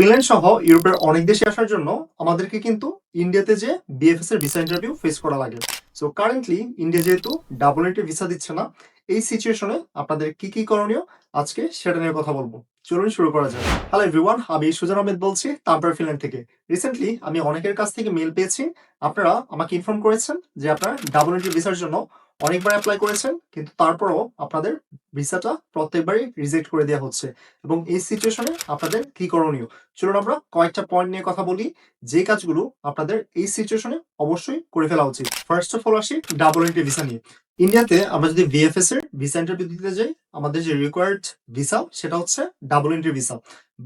Finland সহ ইউরোপের অনেক দেশে আসার জন্য আমাদেরকে কিন্তু ইন্ডিয়াতে যে বিএফএস এর ভিসা ইন্টারভিউ ফেস করা লাগে। সো কারেন্টলি ইন্ডিয়া যেহেতু ডাবল এন্ট্রি ভিসা দিচ্ছে না, এই সিচুয়েশনে আপনাদের কি কি করণীয় আজকে সেটা নিয়ে কথা বলব। চলুন শুরু করা যাক। হ্যালো এভরিওয়ান আমি সুজন আহমেদ বলছি তাম্পার ফিনল্যান্ড থেকে। রিসেন্টলি আমি অনেকের কাছ থেকে মেল পেয়েছি। আপনারা আমাকে ইনফর্ম করেছেন যে আপনারা ডাবল এন্ট্রি ভিসার জন্য অনেকবার অ্যাপ্লাই করেছেন, কিন্তু তারপরও আপনাদের ভিসাটা প্রত্যেকবারই রিজেক্ট করে দেওয়া হচ্ছে এবং এই সিচুয়েশনে আপনাদের কি করণীয়? চলুন আমরা কয়েকটা পয়েন্ট নিয়ে কথা বলি, যে কাজগুলো আপনাদের এই সিচুয়েশনে অবশ্যই করে ফেলা উচিত। ফার্স্ট অফ অল আসি ডাবল এন্ট্রি ভিসা নিয়ে। ইন্ডিয়াতে আমরা যদি ভিএফএস এর ভিসা ইন্টারভিউ দিতে যাই, আমাদের যে রিকোয়ার্ড ভিসা সেটা হচ্ছে ডাবল এন্ট্রি ভিসা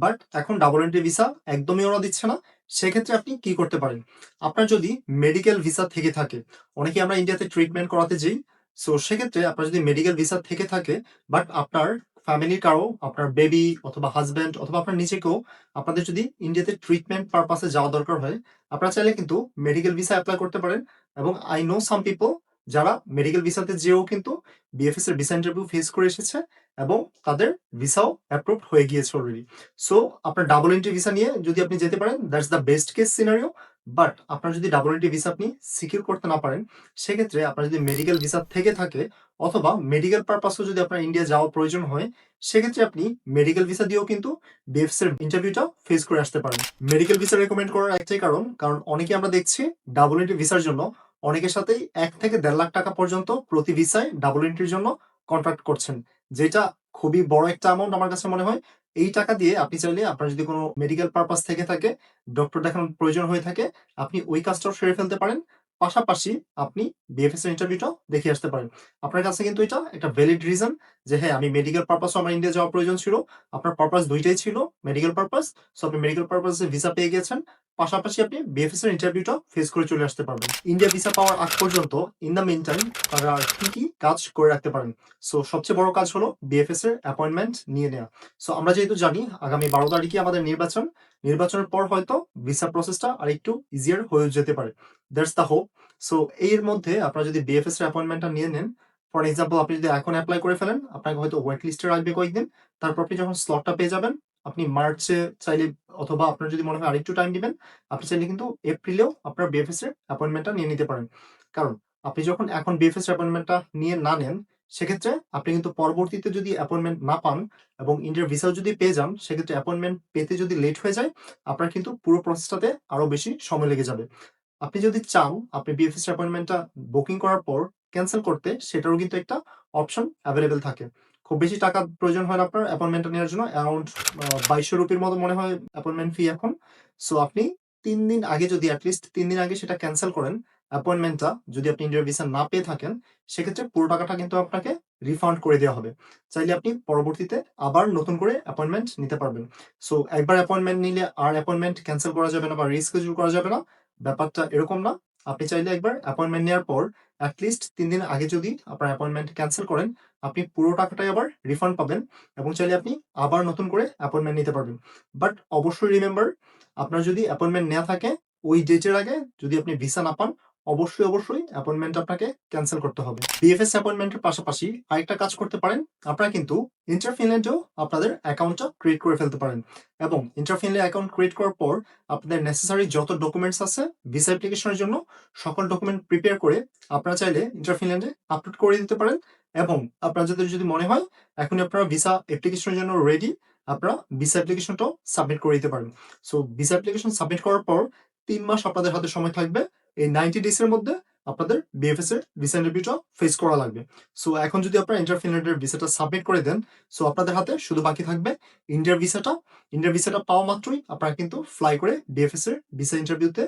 বাট এখন ডাবল এন্ট্রি ভিসা একদমই ওরা দিচ্ছে না সেক্ষেত্রে আপনি কি করতে পারেন? আপনার যদি মেডিকেল ভিসা থেকে থাকে, অনেকে আমরা ইন্ডিয়াতে ট্রিটমেন্ট করাতে যাই সো সেক্ষেত্রে আপনার যদি মেডিকেল ভিসা থেকে থাকে বাট আপনার ফ্যামিলির কারও, আপনার বেবি অথবা হাজব্যান্ড অথবা আপনার নিজেকেও আপনাদের যদি ইন্ডিয়াতে ট্রিটমেন্ট পারপাসে যাওয়া দরকার হয়, আপনারা চাইলে কিন্তু মেডিকেল ভিসা অ্যাপ্লাই করতে পারেন এবং আই নো সাম পিপল যারা মেডিকেল ভিসাতে যেও কিন্তু বিএফএস এর ভিসা ইন্টারভিউ ফেস করে এসেছে এবং তাদের ভিসাও অ্যাপ্রুভ হয়ে গিয়েছে অলরেডি সো আপনার ডাবল এন্ট্রি ভিসা নিয়ে যদি আপনি যেতে পারেন that's the best case scenario but আপনার যদি ডাবল এন্ট্রি ভিসা আপনি সিকিউর করতে না পারেন, সেক্ষেত্রে আপনার যদি মেডিকেল ভিসা থেকে থাকে অথবা মেডিকেল পারপাসও যদি আপনার ইন্ডিয়া যাওয়ার প্রয়োজন হয়, সেক্ষেত্রে আপনি মেডিকেল ভিসা দিয়েও কিন্তু বিএফএস এর ইন্টারভিউটা ফেস করে আসতে পারেন। মেডিকেল ভিসা রেকমেন্ড করার একটাই কারণ কারণ অনেকে আমরা দেখছি ডাবল এন্ট্রি ভিসার জন্য অনেকের সাথেই এক থেকে দেড় লাখ টাকা পর্যন্ত প্রতি ভিসায় ডাবল এন্ট্রির জন্য কন্ট্রাক্ট করছেন। যেটা খুবই বড় একটা অ্যামাউন্ট আমার কাছে মনে হয়। এই টাকা দিয়ে আপনি চাইলে আপনার যদি কোনো মেডিকেল পারপাস থেকে থাকে ডক্টর দেখানোর প্রয়োজন হয়ে থাকে, আপনি ওই কাজটাও সেরে ফেলতে পারেন। পাশাপাশি আপনি বিএফএস এর ইন্টারভিউটাও দেখে আসতে পারেন। আপনার কাছে কিন্তু এটা একটা ভ্যালিড রিজন যে হ্যাঁ আমি মেডিকেল পারপাসও আমার ইন্ডিয়া যাওয়ার প্রয়োজন ছিল। আপনার পারপাস দুইটাই ছিল মেডিকেল পারপাস সো আপনি মেডিকেল পারপাসে ভিসা পেয়ে গেছেন। পাশাপাশি আপনি বিএফএস এর ইন্টারভিউটা ফেস করে চলে আসতে পারবেন। ইন্ডিয়া ভিসা পাওয়ার আগ পর্যন্ত ইন দ্য মেন টাইম তারা কি কি কাজ করে রাখতে পারেন? সো সবচেয়ে বড় কাজ হলো বিএফএস এর অ্যাপয়েন্টমেন্ট নিয়ে নেওয়া সো আমরা যেহেতু জানি আগামী বারো তারিখে আমাদের নির্বাচন, নির্বাচনের পর হয়তো ভিসা প্রসেসটা আর একটু ইজিয়ার হয়ে যেতে পারে। দ্যাটস দ্য হোপ সো এর মধ্যে আপনারা যদি বিএফএস এর অ্যাপয়েন্টমেন্টটা নিয়ে নেন ফর এক্সাম্পল আপনি যদি এখন অ্যাপ্লাই করে ফেলেন, আপনাকে হয়তো ওয়েট লিস্টে রাখবে কয়েকদিন, তারপর আপনি যখন স্লটটা পেয়ে যাবেন আপনি মার্চে চাইলে অথবা আপনার যদি মনে হয় আরেকটু টাইম দিবেন আপনি চাইলে কিন্তু এপ্রিলেও আপনার বিএফএস এর অ্যাপয়েন্টমেন্টটা নিয়ে নিতে পারেন। কারণ আপনি যখন এখন বিএফএস অ্যাপয়েন্টমেন্টটা নিয়ে না নেন, সেক্ষেত্রে আপনি কিন্তু পরবর্তীতে যদি অ্যাপয়েন্টমেন্ট না পান এবং ইন্ডিয়ার ভিসাও যদি পেয়ে যান, সেক্ষেত্রে অ্যাপয়েন্টমেন্ট পেতে যদি লেট হয়ে যায়, আপনার কিন্তু পুরো প্রসেসটাতে আরও বেশি সময় লেগে যাবে। আপনি যদি চান, আপনি বিএফএস অ্যাপয়েন্টমেন্টটা বুকিং করার পর ক্যান্সেল করতে, সেটারও কিন্তু একটা অপশন অ্যাভেলেবেল থাকে। খুব বেশি টাকা প্রয়োজন হয় না আপনার অ্যাপয়েন্টমেন্টটা নেওয়ার জন্য অ্যারাউন্ড বাইশশো রুপির মতো মনে হয় অ্যাপয়েন্টমেন্ট ফি এখন। সো আপনি তিন দিন আগে যদি অ্যাটলিস্ট তিন দিন আগে সেটা ক্যান্সেল করেন অ্যাপয়েন্টমেন্টটা যদি আপনি ইন্ডিয়ার ভিসা না পেয়ে থাকেন, সেক্ষেত্রে পুরো টাকাটা কিন্তু আপনাকে রিফান্ড করে দেওয়া হবে। চাইলে আপনি পরবর্তীতে আবার নতুন করে অ্যাপয়েন্টমেন্ট নিতে পারবেন। সো একবার অ্যাপয়েন্টমেন্ট নিলে আর অ্যাপয়েন্টমেন্ট ক্যান্সেল করা যাবে না বা রিস্কেজুল করা যাবে না। ব্যাপারটা এরকম না। আপনি চাইলে একবার অ্যাপয়েন্টমেন্ট নেওয়ার পর অ্যাটলিস্ট তিন দিন আগে যদি আপনার অ্যাপয়েন্টমেন্ট ক্যান্সেল করেন, আপনি পুরো টাকাটাই আবার রিফান্ড পাবেন এবং চাইলে আপনি আবার নতুন করে অ্যাপয়েন্টমেন্ট নিতে পারবেন। বাট অবশ্যই রিমেম্বার আপনার যদি অ্যাপয়েন্টমেন্ট নেওয়া থাকে, ওই ডেটের আগে যদি আপনি ভিসা না পান অবশ্যই অবশ্যই অ্যাপয়েন্টমেন্ট আপনাকে ক্যান্সেল করতে হবে। বিএফএস অ্যাপয়েন্টমেন্টের পাশাপাশি আরেকটা কাজ করতে পারেন, আপনারা কিন্তু ইন্টার ফিনল্যান্ডেও আপনাদের অ্যাকাউন্টটা ক্রিয়েট করে ফেলতে পারেন এবং ইন্টার ফিনল্যান্ড অ্যাকাউন্ট ক্রিয়েট করার পর আপনাদের নেসেসারি যত ডকুমেন্টস আছে ভিসা অ্যাপ্লিকেশনের জন্য সকল ডকুমেন্ট প্রিপেয়ার করে আপনারা চাইলে ইন্টার ফিনল্যান্ডে আপলোড করে দিতে পারেন এবং আপনার যদি যদি মনে হয় এখনই আপনারা ভিসা অ্যাপ্লিকেশনের জন্য রেডি আপনারা ভিসা অ্যাপ্লিকেশনটাও সাবমিট করে দিতে পারেন। সো ভিসা অ্যাপ্লিকেশন সাবমিট করার পর তিন মাস আপনাদের হাতে সময় থাকবে এই নাইনটি ডেজ এর মধ্যে আপনাদের বিএফএস এর ভিসা ইন্টারভিউটা ফেস করা লাগবে। সো এখন যদি আপনারা ইন্টার ফিনল্যান্ডের ভিসাটা সাবমিট করে দেন সো আপনাদের হাতে শুধু বাকি থাকবে ইন্ডিয়ার ভিসাটা ইন্ডিয়ার ভিসাটা পাওয়া মাত্রই আপনারা কিন্তু ফ্লাই করে বিএফএস এর ভিসা ইন্টারভিউতে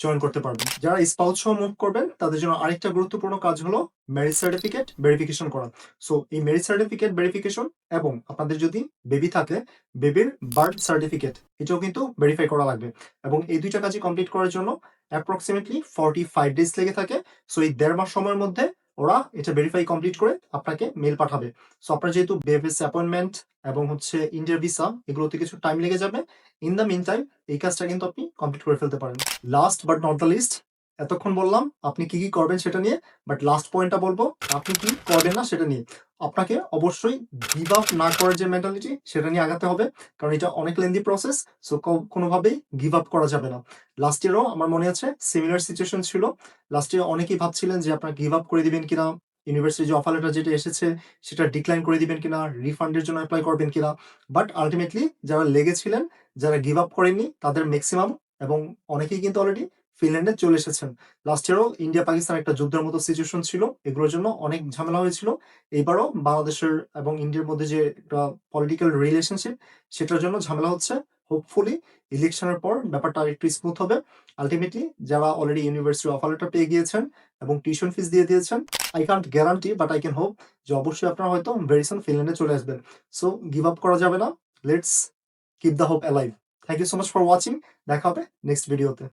জয়েন করতে পারবেন। যারা স্পাউস সহ মুভ করবেন, তাদের জন্য আরেকটা গুরুত্বপূর্ণ কাজ হলো ম্যারেজ সার্টিফিকেট ভেরিফিকেশন করা। সো এই ম্যারেজ সার্টিফিকেট ভেরিফিকেশন এবং আপনাদের যদি বেবি থাকে বেবির বার্থ সার্টিফিকেট এটাও কিন্তু ভেরিফাই করা লাগবে। এবং এই দুইটা কাজই কমপ্লিট করার জন্য অ্যাপ্রক্সিমেটলি ফর্টি ফাইভ ডেজ লেগে থাকে। সো এই দেড় মাস সময়ের মধ্যে ওরা এটা ভেরিফাই কমপ্লিট করে আপনাকে মেল পাঠাবে। সো আপনার যেহেতু বেভেস অ্যাপয়েন্টমেন্ট এবং হচ্ছে ইন্ডিয়ার ভিসা এগুলোতে কিছু টাইম লেগে যাবে। ইন দ্য মিন টাইম এই কাজটা কিন্তু আপনি কমপ্লিট করে ফেলতে পারেন। Last but not the least এতক্ষণ বললাম আপনি কি, কি করবেন সেটা নিয়ে। বাট লাস্ট পয়েন্টটা বলব আপনি কি করবেন না সেটা নিয়ে। আপনাকে অবশ্যই গিভ আপ না করার যে মেন্টালিটি সেটা নিয়ে আগাতে হবে। কারণ এটা অনেক লেন্দি প্রসেস। সো কোনোভাবেই গিভ আপ করা যাবে না। লাস্ট ইয়ারও আমার মনে আছে সিমিলার সিচুয়েশন ছিল। লাস্ট ইয়ার অনেকেই ভাবছিলেন যে আপনারা গিভ আপ করে দিবেন কিনা, ইউনিভার্সিটির যে অফার লেটার যেটা এসেছে সেটা ডিক্লাইন করে দিবেন কিনা, রিফান্ডের জন্য অ্যাপ্লাই করবেন কিনা। বাট আলটিমেটলি যারা লেগেছিলেন, যারা গিভ আপ করেননি তাদের ম্যাক্সিমাম এবং অনেকেই কিন্তু অলরেডি ফিনল্যান্ডে চলে এসেছেন। লাস্ট ইয়ারও ইন্ডিয়া পাকিস্তান একটা যুদ্ধের মতো সিচুয়েশন ছিল। এগুলোর জন্য অনেক ঝামেলা হয়েছিল। এইবারও বাংলাদেশের এবং ইন্ডিয়ার মধ্যে যে একটা পলিটিক্যাল রিলেশনশিপ সেটার জন্য ঝামেলা হচ্ছে। হোপফুলি ইলেকশনের পর ব্যাপারটা আরেকটু স্মুথ হবে। আল্টিমেটলি যারা অলরেডি ইউনিভার্সিটি অফার লেটার পেয়ে গিয়েছেন এবং টিউশন ফিস দিয়ে দিয়েছেন, I can't guarantee but I can hope যে অবশ্যই আপনারা হয়তো ভেরি সুন ফিনল্যান্ডে চলে আসবেন। সো গিভ আপ করা যাবে না। Let's keep the hope alive. Thank you so much for watching. দেখা হবে নেক্সট ভিডিওতে।